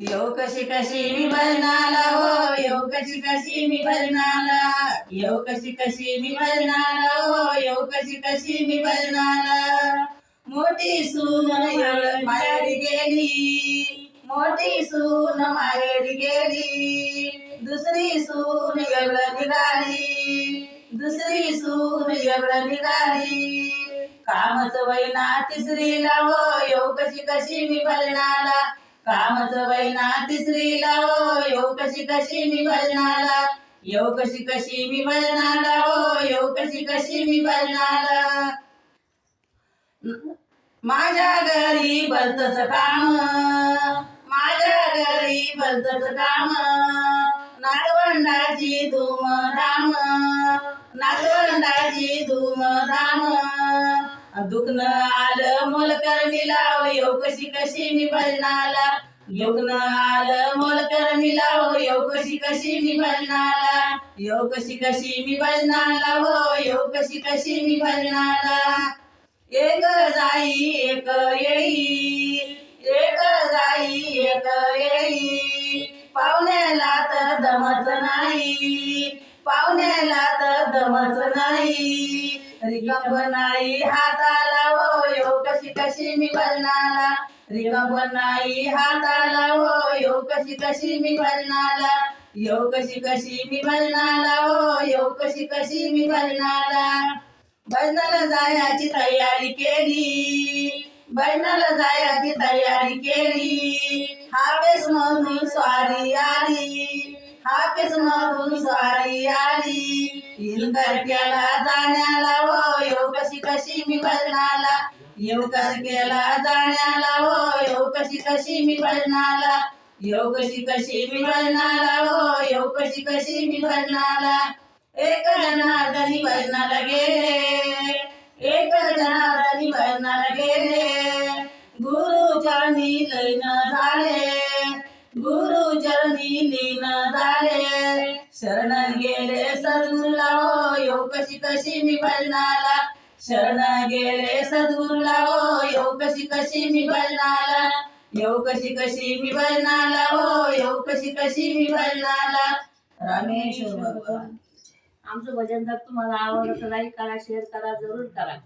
योग कशी कशी मी भजनाला हो येऊ कशी मी भजनाला योग कशी कशी मी भजनाला हो येऊ कशी कशी मी भजनाला हो, मोठी सून येळ माहेरी गेली मोठी सून माहेरी गेली. दुसरी सून एवढं निघाली दुसरी सून एवढं निघाली. कामच वैना तिसरीला हो योगशी कशी कशी मी भजनाला कामच वैना तिसरीला हो येऊ कशी कशी मी भजनाला येऊ कशी कशी मी भजनाला हो येऊ कशी कशी मी भजनाला माझ्या घरी भलतच काम माझ्या घरी भलतच काम. धाम नाचवंडाची धूम धाम. दुखणं आलं मोलकर मी लाव येऊ कशी कशी मी भजनाला दुखणं आलं मोलकर मी लाव येऊ कशी कशी मी भजनाला येऊ कशी कशी मी भजनाला हो येऊ कशी कशी मी भजनाला एक जाई एक येई एक जाई एक येई पाहुण्याला तर दमच नाही. पाहुण्याला तर दमच नाही. रिकंबनाई हाताला हो येऊ कशी कशी मी भजनाला रिकंबनाई हाताला हो येऊ कशी कशी मी भजनाला यो कशी कशी मी बलनाला हो येऊ कशी कशी मी भजनाला भजनाला जायची तयारी केली. भजनाला जायची तयारी केली. हापेस म्हणून स्वारी आली. हापीस मधून स्वारी आली. इलकरक्याला जाण्याला हो येऊ कशी कशी मी भजनाला येऊ करक्याला जाण्याला हो येऊ कशी कशी मी भजनाला येऊ कशी कशी मी भजनाला हो येऊ कशी कशी मी भजनाला एक जनार्दनी भजनाला गेले एक जनार्दनी भजनाला गेले गुरु चरणी लग्न झाले. गुरु चरणी लीन झाले. शरण गेले सद्गुरुला हो यो कशी कशी मी भजनाला शरण गेले सद्गुरुला हो यो कशी कशी मी भजनाला येऊ कशी कशी मी भजनाला हो येऊ कशी कशी मी भजनाला रामेश्वर भगवान. आमचं भजन जर तुम्हाला आवडलं तर लाईक करा शेअर करा जरूर करा.